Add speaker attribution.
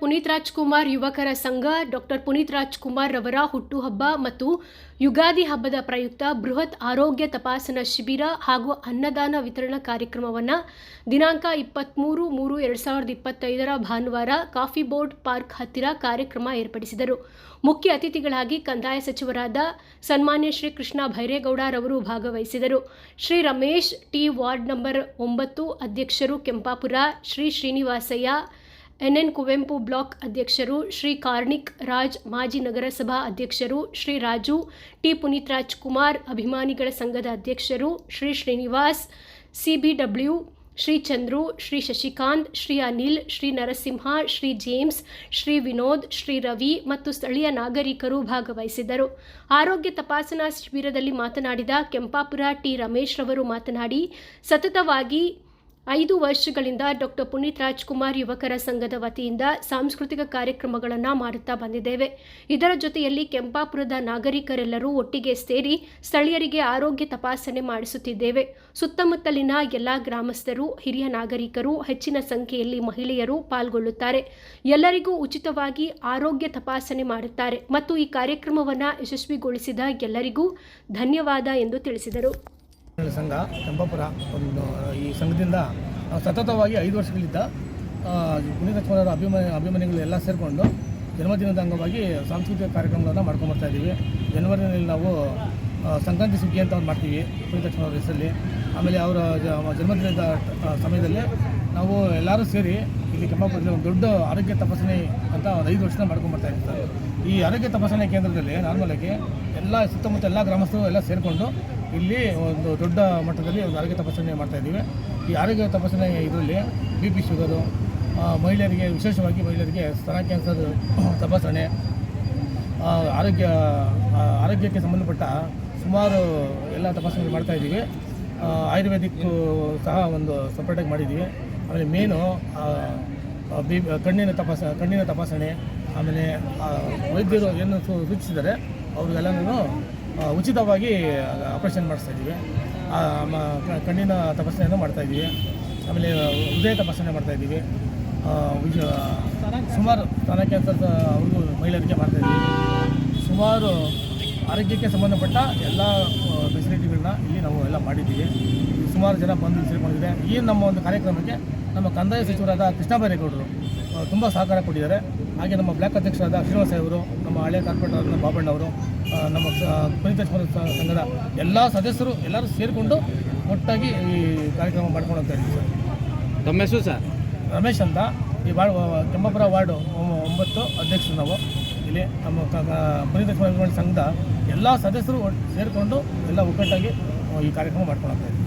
Speaker 1: ಪುನೀತ್ ರಾಜ್ಕುಮಾರ್, ಯುವಕರ ಸಂಘ, ಡಾಕ್ಟರ್ ಪುನೀತ್ ರಾಜ್ಕುಮಾರ್ ರವರ ಹುಟ್ಟುಹಬ್ಬ ಮತ್ತು ಯುಗಾದಿ ಹಬ್ಬದ ಪ್ರಯುಕ್ತ ಬೃಹತ್ ಆರೋಗ್ಯ ತಪಾಸಣಾ ಶಿಬಿರ ಹಾಗೂ ಅನ್ನದಾನ ವಿತರಣಾ ಕಾರ್ಯಕ್ರಮವನ್ನು ದಿನಾಂಕ ಇಪ್ಪತ್ತ್ಮೂರು ಮೂರು ಎರಡು ಸಾವಿರದ ಇಪ್ಪತ್ತೈದರ ಭಾನುವಾರ ಕಾಫಿ ಬೋರ್ಡ್ ಪಾರ್ಕ್ ಹತ್ತಿರ ಕಾರ್ಯಕ್ರಮ ಏರ್ಪಡಿಸಿದರು. ಮುಖ್ಯ ಅತಿಥಿಗಳಾಗಿ ಕಂದಾಯ ಸಚಿವರಾದ ಸನ್ಮಾನ್ಯ ಶ್ರೀ ಕೃಷ್ಣ ಭೈರೇಗೌಡರವರು ಭಾಗವಹಿಸಿದರು. Shri Ramesh, T ward number ಒಂಬತ್ತು, ಅಧ್ಯಕ್ಷರು Kempapura, Shri Srinivasaiah N N Kuvempu block ಅಧ್ಯಕ್ಷರು ಶ್ರೀ ಕಾರ್ಣಿಕ್ ರಾಜ್, ಮಾಜಿ ನಗರಸಭಾ ಅಧ್ಯಕ್ಷರು ಶ್ರೀ ರಾಜು, ಟಿ ಪುನೀತ್ ರಾಜ್ಕುಮಾರ್ ಅಭಿಮಾನಿಗಳ ಸಂಘದ ಅಧ್ಯಕ್ಷರು ಶ್ರೀ ಶ್ರೀನಿವಾಸ್ ಸಿಬಿಡಬ್ಲ್ಯೂ ಶ್ರೀ ಚಂದ್ರು, ಶ್ರೀ ಶಶಿಕಾಂತ್, ಶ್ರೀ ಅನಿಲ್, ಶ್ರೀ ನರಸಿಂಹ, ಶ್ರೀ ಜೇಮ್ಸ್, ಶ್ರೀ ವಿನೋದ್, ಶ್ರೀ ರವಿ ಮತ್ತು ಸ್ಥಳೀಯ ನಾಗರಿಕರು ಭಾಗವಹಿಸಿದ್ದರು. ಆರೋಗ್ಯ ತಪಾಸಣಾ ಶಿಬಿರದಲ್ಲಿ ಮಾತನಾಡಿದ ಕೆಂಪಾಪುರ ಟಿ ರಮೇಶ್ ರವರು ಮಾತನಾಡಿ, ಸತತವಾಗಿ ಐದು ವರ್ಷಗಳಿಂದ ಡಾಕ್ಟರ್ ಪುನೀತ್ ರಾಜ್ಕುಮಾರ್ ಯುವಕರ ಸಂಘದ ವತಿಯಿಂದ ಸಾಂಸ್ಕೃತಿಕ ಕಾರ್ಯಕ್ರಮಗಳನ್ನು ಮಾಡುತ್ತಾ ಬಂದಿದ್ದೇವೆ. ಇದರ ಜೊತೆಯಲ್ಲಿ ಕೆಂಪಾಪುರದ ನಾಗರಿಕರೆಲ್ಲರೂ ಒಟ್ಟಿಗೆ ಸೇರಿ ಸ್ಥಳೀಯರಿಗೆ ಆರೋಗ್ಯ ತಪಾಸಣೆ ಮಾಡಿಸುತ್ತಿದ್ದೇವೆ. ಸುತ್ತಮುತ್ತಲಿನ ಎಲ್ಲ ಗ್ರಾಮಸ್ಥರು, ಹಿರಿಯ ನಾಗರಿಕರು, ಹೆಚ್ಚಿನ ಸಂಖ್ಯೆಯಲ್ಲಿ ಮಹಿಳೆಯರು ಪಾಲ್ಗೊಳ್ಳುತ್ತಾರೆ. ಎಲ್ಲರಿಗೂ ಉಚಿತವಾಗಿ ಆರೋಗ್ಯ ತಪಾಸಣೆ ಮಾಡುತ್ತಾರೆ ಮತ್ತು ಈ ಕಾರ್ಯಕ್ರಮವನ್ನು ಯಶಸ್ವಿಗೊಳಿಸಿದ ಎಲ್ಲರಿಗೂ ಧನ್ಯವಾದ ಎಂದು ತಿಳಿಸಿದರು.
Speaker 2: ಸಂಘ ಚಂಪಾಪುರ ಒಂದು ಈ ಸಂಘದಿಂದ ನಾವು ಸತತವಾಗಿ ಐದು ವರ್ಷಗಳಿಂದ ಆ, ಪುನೀತ್ ರಾಜ್ಕುಮಾರ್ ಅಭಿಮಾನಿ ಅಭಿಮಾನಿಗಳು ಎಲ್ಲ ಸೇರಿಕೊಂಡು ಜನ್ಮದಿನದ ಅಂಗವಾಗಿ ಸಾಂಸ್ಕೃತಿಕ ಕಾರ್ಯಕ್ರಮಗಳನ್ನು ಮಾಡ್ಕೊಂಬರ್ತಾ ಇದ್ದೀವಿ. ಜನವರಿನಲ್ಲಿ ನಾವು ಸಂಕ್ರಾಂತಿ ಸುಗ್ಗಿ ಅಂತ ಮಾಡ್ತೀವಿ ಪುನೀತ್ ಅವ್ರ ಹೆಸರಲ್ಲಿ. ಆಮೇಲೆ ಅವರ ಜನ್ಮದಿನದ ಸಮಯದಲ್ಲಿ ನಾವು ಎಲ್ಲರೂ ಸೇರಿ ಇಲ್ಲಿ ಕೆಂಪಾಪುರದಲ್ಲಿ ಒಂದು ದೊಡ್ಡ ಆರೋಗ್ಯ ತಪಾಸಣೆ ಅಂತ ಒಂದು ಐದು ವರ್ಷದಿಂದ ಮಾಡ್ಕೊಂಡ್ಬರ್ತಾ ಸರ್. ಈ ಆರೋಗ್ಯ ತಪಾಸಣೆ ಕೇಂದ್ರದಲ್ಲಿ ನಾರ್ಮಲಾಗಿ ಎಲ್ಲ ಸುತ್ತಮುತ್ತ ಎಲ್ಲ ಗ್ರಾಮಸ್ಥರು ಎಲ್ಲ ಸೇರಿಕೊಂಡು ಇಲ್ಲಿ ಒಂದು ದೊಡ್ಡ ಮಟ್ಟದಲ್ಲಿ ಒಂದು ಆರೋಗ್ಯ ತಪಾಸಣೆ ಮಾಡ್ತಾ ಇದ್ದೀವಿ. ಈ ಆರೋಗ್ಯ ತಪಾಸಣೆ ಇದರಲ್ಲಿ ಬಿ ಪಿ ಶುಗರು ಮಹಿಳೆಯರಿಗೆ ವಿಶೇಷವಾಗಿ ಮಹಿಳೆಯರಿಗೆ ಸ್ತನ ಕ್ಯಾನ್ಸರ್ ತಪಾಸಣೆ ಆರೋಗ್ಯ ಆರೋಗ್ಯಕ್ಕೆ ಸಂಬಂಧಪಟ್ಟ ಸುಮಾರು ಎಲ್ಲ ತಪಾಸಣೆ ಮಾಡ್ತಾ ಇದ್ದೀವಿ. ಆಯುರ್ವೇದಿಕ್ಕು ಆಯುರ್ವೇದಿಕ್ ಸಹ ಒಂದು ಸಪ್ರೇಟಾಗಿ ಮಾಡಿದ್ದೀವಿ. ಆಮೇಲೆ ಮೇನು ಬಿ ಕಣ್ಣಿನ ತಪಾಸ ಕಣ್ಣಿನ ತಪಾಸಣೆ ಆಮೇಲೆ ವೈದ್ಯರು ಏನು ಸೂಚಿಸಿದರೆ ಅವ್ರಿಗೆಲ್ಲನೂ ಉಚಿತವಾಗಿ ಆಪರೇಷನ್ ಮಾಡಿಸ್ತಾ ಇದ್ದೀವಿ. ಕಣ್ಣಿನ ತಪಾಸಣೆಯನ್ನು ಮಾಡ್ತಾ ಇದ್ದೀವಿ. ಆಮೇಲೆ ಹೃದಯ ತಪಾಸಣೆ ಮಾಡ್ತಾ ಇದ್ದೀವಿ. ಆ, ಸುಮಾರು ಸ್ತನ ಕ್ಯಾನ್ಸರ್ ಅವ್ರಿಗೂ ಮಹಿಳೆಯರಿಗೆ ಮಾಡ್ತಾ ಇದ್ದೀವಿ. ಸುಮಾರು ಆರೋಗ್ಯಕ್ಕೆ ಸಂಬಂಧಪಟ್ಟ ಎಲ್ಲ ಫೆಸಿಲಿಟಿಗಳನ್ನ ಇಲ್ಲಿ ನಾವು ಎಲ್ಲ ಮಾಡಿದ್ದೀವಿ. ಸುಮಾರು ಜನ ಬಂದು ಸೇರಿಕೊಂಡಿದ್ದಾರೆ. ಈ ನಮ್ಮ ಒಂದು ಕಾರ್ಯಕ್ರಮಕ್ಕೆ ನಮ್ಮ ಕಂದಾಯ ಸಚಿವರಾದ ಕೃಷ್ಣ ಬೈರೇಗೌಡರು ತುಂಬ ಸಹಕಾರ ಕೊಟ್ಟಿದ್ದಾರೆ. ಹಾಗೆ ನಮ್ಮ ಬ್ಲಾಕ್ ಅಧ್ಯಕ್ಷರಾದ ಶ್ರೀನಿವಾಸ ಅವರು ನಮ್ಮ ಹಳೆಯ ಕಾರ್ಪೊರೇಟರ್ ಬಾಬಣ್ಣ ಅವರು ನಮ್ಮ ಪುನೀತ್ ಸಂಘದ ಎಲ್ಲ ಸದಸ್ಯರು ಎಲ್ಲರೂ ಸೇರಿಕೊಂಡು ಒಟ್ಟಾಗಿ ಈ ಕಾರ್ಯಕ್ರಮ ಮಾಡ್ಕೊಂಡು ಹೋಗ್ತಾ ಇದ್ದೀವಿ ಸರ್.
Speaker 3: ತಮ್ಮ ಹೆಸರು ಸರ್?
Speaker 2: ರಮೇಶ್ ಅಂತ. ಈ ವಾರ್ಡ್ ಕೆಂಬಪುರ ವಾರ್ಡು ಒಂಬತ್ತು ಅಧ್ಯಕ್ಷರು ನಾವು. ಇಲ್ಲಿ ನಮ್ಮ ರಾಜ್ಕುಮಾರ್ ಸಂಘದ ಎಲ್ಲ ಸದಸ್ಯರು ಸೇರಿಕೊಂಡು ಎಲ್ಲ ಒಗ್ಗಟ್ಟಾಗಿ ಈ ಕಾರ್ಯಕ್ರಮ ಮಾಡ್ಕೊಂಡು ಹೋಗ್ತಾ ಇದ್ದೀವಿ.